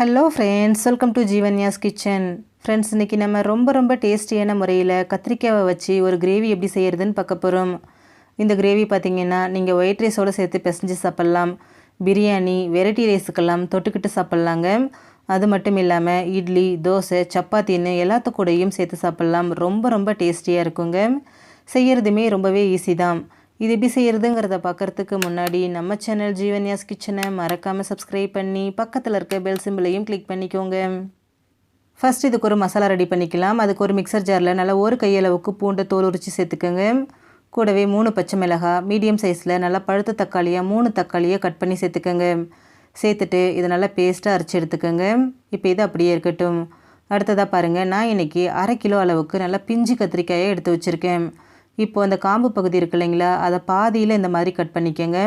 Hello friends welcome to Jeevanya's kitchen friends இன்றைக்கி நம்ம ரொம்ப ரொம்ப டேஸ்டியான முறையில் கத்திரிக்காவை வச்சு ஒரு கிரேவி எப்படி செய்கிறதுன்னு பார்க்க போகிறோம் இந்த கிரேவி பார்த்தீங்கன்னா நீங்கள் ஒயிட் ரைஸோடு சேர்த்து பிசைஞ்சு சாப்பிட்லாம். பிரியாணி வெரைட்டி ரைஸுக்கெல்லாம் தொட்டுக்கிட்டு சாப்பிட்லாங்க. அது மட்டும் இல்லாமல் இட்லி தோசை சப்பாத்தின்னு எல்லாத்து கூடையும் சேர்த்து சாப்பிட்லாம். ரொம்ப ரொம்ப டேஸ்டியாக இருக்குங்க. செய்கிறதுமே ரொம்பவே ஈஸி தான். இது எப்படி செய்கிறதுங்கிறத பார்க்குறதுக்கு முன்னாடி நம்ம சேனல் ஜீவன்யாஸ் கிச்சனை மறக்காமல் சப்ஸ்கிரைப் பண்ணி பக்கத்தில் இருக்க பெல் சிம்பிளையும் கிளிக் பண்ணிக்கோங்க. ஃபஸ்ட் இதுக்கு ஒரு மசாலா ரெடி பண்ணிக்கலாம். அதுக்கு ஒரு மிக்சர் ஜாரில் நல்லா ஒரு கையளவுக்கு பூண்டை தோல் உரித்து சேர்த்துக்கோங்க. கூடவே மூணு பச்சை மிளகாய் மீடியம் சைஸில் நல்லா பழுத்த தக்காளியாக மூணு தக்காளியை கட் பண்ணி சேர்த்துக்கோங்க. சேர்த்துட்டு இதை நல்லா பேஸ்ட்டாக அரைச்சி எடுத்துக்கோங்க. இப்போ இது அப்படியே இருக்கட்டும். அடுத்ததாக பாருங்கள் நான் இன்றைக்கி அரை கிலோ அளவுக்கு நல்லா பிஞ்சு கத்திரிக்காயை எடுத்து வச்சுருக்கேன். இப்போ அந்த காம்பு பகுதி இருக்கு இல்லைங்களா அதை பாதியில் இந்த மாதிரி கட் பண்ணிக்கோங்க.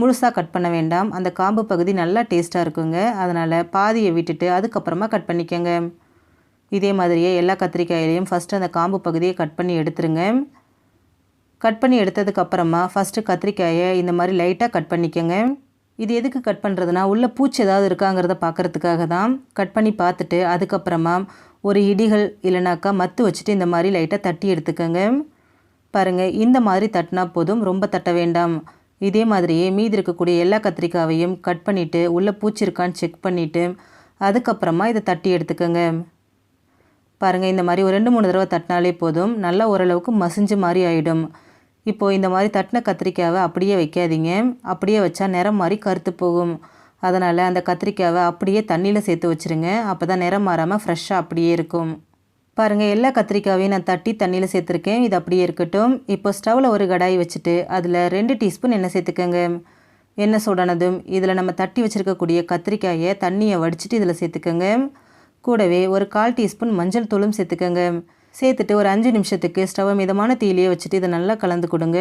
முழுசாக கட் பண்ண வேண்டாம். அந்த காம்பு பகுதி நல்லா டேஸ்ட்டாக இருக்குங்க. அதனால் பாதியை விட்டுட்டு அதுக்கப்புறமா கட் பண்ணிக்கோங்க. இதே மாதிரியே எல்லா கத்திரிக்காயிலையும் ஃபஸ்ட்டு அந்த காம்பு பகுதியை கட் பண்ணி எடுத்துருங்க. கட் பண்ணி எடுத்ததுக்கப்புறமா ஃபஸ்ட்டு கத்திரிக்காயை இந்த மாதிரி லைட்டாக கட் பண்ணிக்கோங்க. இது எதுக்கு கட் பண்ணுறதுனா உள்ளே பூச்சி ஏதாவது இருக்காங்கிறத பார்க்குறதுக்காக தான். கட் பண்ணி பார்த்துட்டு அதுக்கப்புறமா ஒரு இடிகள் இல்லைனாக்கா மத்து வச்சுட்டு இந்த மாதிரி லைட்டாக தட்டி எடுத்துக்கோங்க. பாருங்கள் இந்த மாதிரி தட்டினா போதும் ரொம்ப தட்ட வேண்டாம். இதே மாதிரியே மீதி இருக்கக்கூடிய எல்லா கத்திரிக்காவையும் கட் பண்ணிவிட்டு உள்ளே பூச்சி இருக்கான்னு செக் பண்ணிவிட்டு அதுக்கப்புறமா இதை தட்டி எடுத்துக்கோங்க. பாருங்கள் இந்த மாதிரி ஒரு ரெண்டு மூணு தடவை தட்டினாலே போதும் நல்லா ஓரளவுக்கு மசிஞ்சு மாதிரி ஆகிடும் இப்போது இந்த மாதிரி தட்டின கத்திரிக்காவை அப்படியே வைக்காதீங்க. அப்படியே வச்சா நிறம் மாதிரி கருத்து போகும். அதனால் அந்த கத்திரிக்காவை அப்படியே தண்ணியில் சேர்த்து வச்சுருங்க. அப்போ தான் நிறம் மாறாமல் ஃப்ரெஷ்ஷாக அப்படியே இருக்கும். பாருங்கள் எல்லா கத்திரிக்காவையும் நான் தட்டி தண்ணியில் சேர்த்துருக்கேன். இது அப்படியே இருக்கட்டும். இப்போ ஸ்டவ்வில் ஒரு கடாய் வச்சுட்டு அதில் ரெண்டு டீஸ்பூன் எண்ணெய் சேர்த்துக்கோங்க. எண்ணெய் சூடானதும் இதில் நம்ம தட்டி வச்சுருக்கக்கூடிய கத்திரிக்காயை தண்ணியை வடிச்சிட்டு இதில் சேர்த்துக்கோங்க. கூடவே ஒரு கால் டீஸ்பூன் மஞ்சள் தூளும் சேர்த்துக்கோங்க. சேர்த்துட்டு ஒரு அஞ்சு நிமிஷத்துக்கு ஸ்டவ் மிதமான தீயிலேயே வச்சுட்டு இதை நல்லா கலந்து கொடுங்க.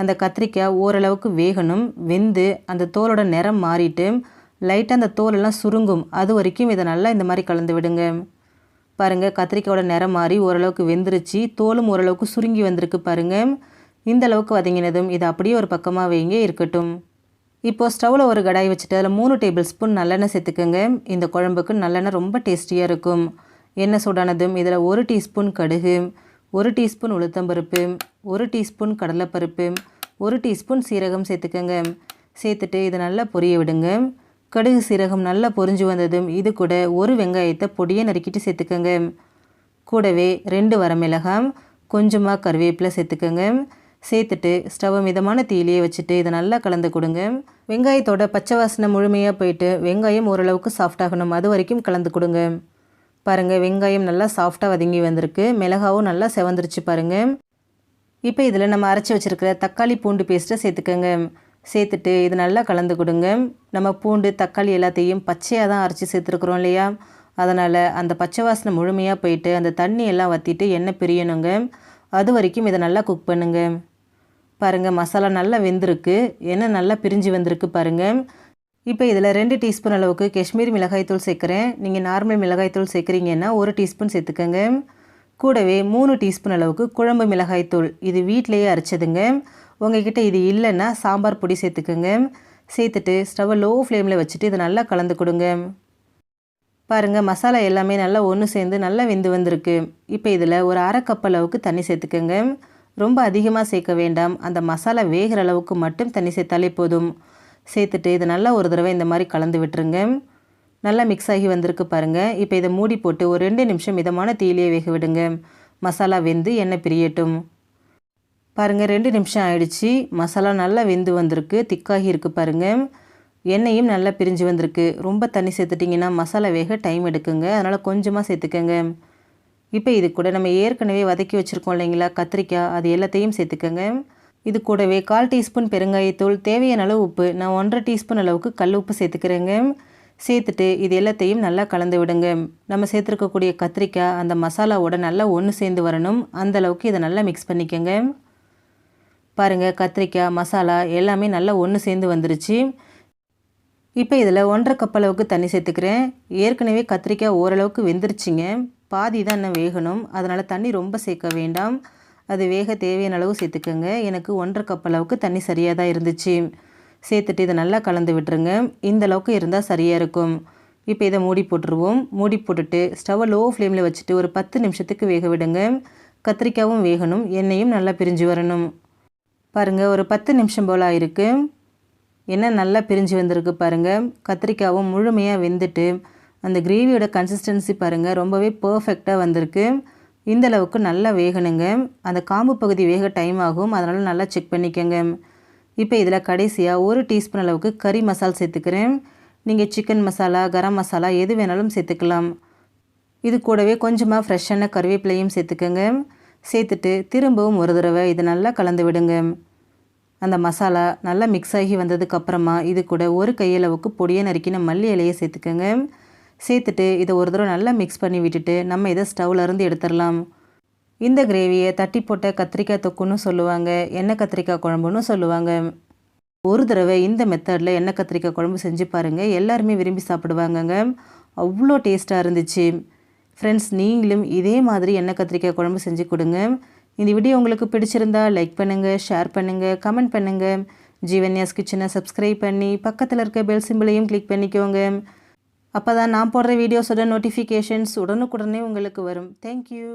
அந்த கத்திரிக்காய் ஓரளவுக்கு வேகணும் வெந்து அந்த தோலோட நிறம் மாறிட்டு லைட்டாக அந்த தோலெல்லாம் சுருங்கும். அது வரைக்கும் இதை நல்லா இந்த மாதிரி கலந்து விடுங்க. பாருங்கள் கத்திரிக்காயோட நிறம் மாறி ஓரளவுக்கு வெந்துருச்சு. தோலும் ஓரளவுக்கு சுருங்கி வந்திருக்கு பாருங்கள் இந்த அளவுக்கு வதங்கினதும் இதை அப்படியே ஒரு பக்கமாக வைங்க இருக்கட்டும். இப்போது ஸ்டவ்வில் ஒரு கடாய் வச்சுட்டு அதில் மூணு டேபிள் ஸ்பூன் நல்லெண்ணெய் சேர்த்துக்கோங்க. இந்த குழம்புக்கு நல்லெண்ணெய் ரொம்ப டேஸ்டியாக இருக்கும். எண்ணெய் சூடானதும் இதில் ஒரு டீஸ்பூன் கடுகு ஒரு டீஸ்பூன் உளுத்தம்பருப்பு ஒரு டீஸ்பூன் கடலைப்பருப்பு ஒரு டீஸ்பூன் சீரகம் சேர்த்துக்கோங்க. சேர்த்துட்டு இதை நல்லா பொரிய விடுங்க. கடுகு சீரகம் நல்லா பொரிஞ்சு வந்ததும் இது கூட ஒரு வெங்காயத்தை பொடியை நறுக்கிட்டு சேர்த்துக்கோங்க. கூடவே ரெண்டு வரமிளகாய் கொஞ்சமாக கருவேப்பிலை சேர்த்துக்கோங்க. சேர்த்துட்டு ஸ்டவ் மிதமான தீயிலேயே வச்சுட்டு இதை நல்லா கலந்து கொடுங்க. வெங்காயத்தோட பச்சை வாசனை முழுமையாக போயிட்டு வெங்காயம் ஓரளவுக்கு சாஃப்டாகணும் அது வரைக்கும் கலந்து கொடுங்க. பாருங்கள் வெங்காயம் நல்லா சாஃப்டாக வதங்கி வந்திருக்கு. மிளகாவும் நல்லா செவந்துருச்சு பாருங்கள் இப்போ இதில் நம்ம அரைச்சி வச்சுருக்கிற தக்காளி பூண்டு பேஸ்ட்டை சேர்த்துக்கோங்க. சேர்த்துட்டு இது நல்லா கலந்து கொடுங்க. நம்ம பூண்டு தக்காளி எல்லாத்தையும் பச்சையாக தான் அரைச்சி சேர்த்துருக்குறோம் இல்லையா? அதனால் அந்த பச்சை வாசனை முழுமையாக போயிட்டு அந்த தண்ணி எல்லாம் வற்றிட்டு எண்ணெய் பிரியணுங்க. அது வரைக்கும் இதை நல்லா குக் பண்ணுங்க. பாருங்கள் மசாலா நல்லா வெந்திருக்கு. எண்ணெய் நல்லா பிரிஞ்சு வந்திருக்கு பாருங்கள் இப்போ இதில் ரெண்டு டீஸ்பூன் அளவுக்கு காஷ்மீர் மிளகாய்த்தூள் சேர்க்குறேன். நீங்கள் நார்மல் மிளகாய்த்தூள் சேர்க்குறீங்கன்னா ஒரு டீஸ்பூன் சேர்த்துக்கோங்க. கூடவே மூணு டீஸ்பூன் அளவுக்கு குழம்பு மிளகாய்த்தூள் இது வீட்டிலேயே அரைச்சதுங்க. உங்கள்கிட்ட இது இல்லைன்னா சாம்பார் பொடி சேர்த்துக்கோங்க. சேர்த்துட்டு ஸ்டவ்வை லோ ஃப்ளேமில் வச்சுட்டு இதை நல்லா கலந்து கொடுங்க. பாருங்கள் மசாலா எல்லாமே நல்லா ஒன்று சேர்ந்து நல்லா வெந்து வந்திருக்கு. இப்போ இதில் ஒரு அரை கப் அளவுக்கு தண்ணி சேர்த்துக்கோங்க. ரொம்ப அதிகமாக சேர்க்க வேண்டாம். அந்த மசாலா வேகிற அளவுக்கு மட்டும் தண்ணி சேர்த்தாலே போதும். சேர்த்துட்டு இதை நல்லா ஒரு தடவை இந்த மாதிரி கலந்து விட்டுருங்க. நல்லா மிக்ஸ் ஆகி வந்திருக்கு பாருங்கள் இப்போ இதை மூடி போட்டு ஒரு ரெண்டு நிமிஷம் மிதமான தீயிலே வேக விடுங்க. மசாலா வெந்து எண்ணெய் பிரியட்டும். பாருங்கள் ரெண்டு நிமிஷம் ஆயிடுச்சு. மசாலா நல்லா வெந்து வந்திருக்கு. திக்காகி இருக்குது பாருங்கள் எண்ணெயும் நல்லா பிரிஞ்சு வந்திருக்கு. ரொம்ப தண்ணி சேர்த்துட்டிங்கன்னா மசாலா வேக டைம் எடுக்குங்க. அதனால் கொஞ்சமாக சேர்த்துக்கோங்க. இப்போ இது கூட நம்ம ஏற்கனவே வதக்கி வச்சுருக்கோம் இல்லைங்களா? கத்திரிக்காய் அது எல்லாத்தையும் சேர்த்துக்கோங்க. இது கூடவே கால் டீஸ்பூன் பெருங்காயத்தூள் தேவையான அளவு உப்பு. நான் ஒன்றரை டீஸ்பூன் அளவுக்கு கல் உப்பு சேர்த்துக்கிறேங்க. சேர்த்துட்டு இது எல்லாத்தையும் நல்லா கலந்து விடுங்க. நம்ம சேர்த்துருக்கக்கூடிய கத்திரிக்காய் அந்த மசாலாவோட நல்லா ஒன்று சேர்ந்து வரணும். அந்தளவுக்கு இதை நல்லா மிக்ஸ் பண்ணிக்கோங்க. பாருங்கள் கத்திரிக்காய் மசாலா எல்லாமே நல்லா ஒன்று சேர்ந்து வந்துருச்சு. இப்போ இதில் ஒன்றரை கப் அளவுக்கு தண்ணி சேர்த்துக்கிறேன். ஏற்கனவே கத்திரிக்காய் ஓரளவுக்கு வெந்துருச்சுங்க. பாதி தான் இன்னும் வேகணும். அதனால் தண்ணி ரொம்ப சேர்க்க வேண்டாம். அது வேக தேவையான அளவு சேர்த்துக்கோங்க. எனக்கு ஒன்றரை கப் அளவுக்கு தண்ணி சரியாக தான் இருந்துச்சு. சேர்த்துட்டு இதை நல்லா கலந்து விட்டுருங்க. இந்த அளவுக்கு இருந்தால் சரியாக இருக்கும். இப்போ இதை மூடி போட்டுருவோம். மூடி போட்டுட்டு ஸ்டவ்வை லோ ஃப்ளேமில் வச்சுட்டு ஒரு பத்து நிமிஷத்துக்கு வேக விடுங்க. கத்திரிக்காயும் வேகணும். எண்ணெயும் நல்லா பிரிஞ்சு வரணும். பாருங்கள் ஒரு பத்து நிமிஷம் போல் ஆயிருக்கு. எண்ணெய் நல்லா பிரிஞ்சு வந்திருக்கு பாருங்கள் கத்திரிக்காவும் முழுமையாக வெந்துட்டு அந்த கிரேவியோட கன்சிஸ்டன்சி பாருங்கள் ரொம்பவே பர்ஃபெக்டாக வந்திருக்கு. இந்த அளவுக்கு நல்லா வேகணுங்க. அந்த காம்பு பகுதி வேக டைம் ஆகும். அதனால் நல்லா செக் பண்ணிக்கோங்க. இப்போ இதில் கடைசியாக ஒரு டீஸ்பூன் அளவுக்கு கறி மசால் சேர்த்துக்கிறேன். நீங்கள் சிக்கன் மசாலா கரம் மசாலா எது வேணாலும் சேர்த்துக்கலாம். இது கூடவே கொஞ்சமாக ஃப்ரெஷ்ஷான கருவேப்பிலையும் சேர்த்துக்கோங்க. சேர்த்துட்டு திரும்பவும் ஒரு தடவை இதை நல்லா கலந்து விடுங்க. அந்த மசாலா நல்லா மிக்ஸ் ஆகி வந்ததுக்கப்புறமா இது கூட ஒரு கையளவுக்கு பொடியை நறுக்கின மல்லி இலையை சேர்த்துக்கோங்க. சேர்த்துட்டு இதை ஒரு தடவை நல்லா மிக்ஸ் பண்ணி விட்டுட்டு நம்ம இதை ஸ்டவ்வில் இருந்து எடுத்துடலாம். இந்த கிரேவியை தட்டி போட்ட கத்திரிக்காய் தொக்குன்னு சொல்லுவாங்க எண்ணெய் கத்திரிக்காய் குழம்புன்னு சொல்லுவாங்க. ஒரு தடவை இந்த மெத்தடில் எண்ணெய் கத்திரிக்காய் குழம்பு செஞ்சு பாருங்கள் எல்லாருமே விரும்பி சாப்பிடுவாங்கங்க. அவ்வளோ டேஸ்ட்டாக இருந்துச்சு. ஃப்ரெண்ட்ஸ் நீங்களும் இதே மாதிரி எண்ணெய் கத்திரிக்காய் குழம்பு செஞ்சு கொடுங்க. இந்த வீடியோ உங்களுக்கு பிடிச்சிருந்தா லைக் பண்ணுங்கள் ஷேர் பண்ணுங்கள் கமெண்ட் பண்ணுங்கள் ஜீவன்யாஸ் கிச்சனை சப்ஸ்கிரைப் பண்ணி பக்கத்தில் இருக்க பெல் சிம்பிளையும் கிளிக் பண்ணிக்கோங்க. அப்போ தான் நான் போடுற வீடியோஸோட நோட்டிஃபிகேஷன்ஸ் உடனுக்குடனே உங்களுக்கு வரும். தேங்க்யூ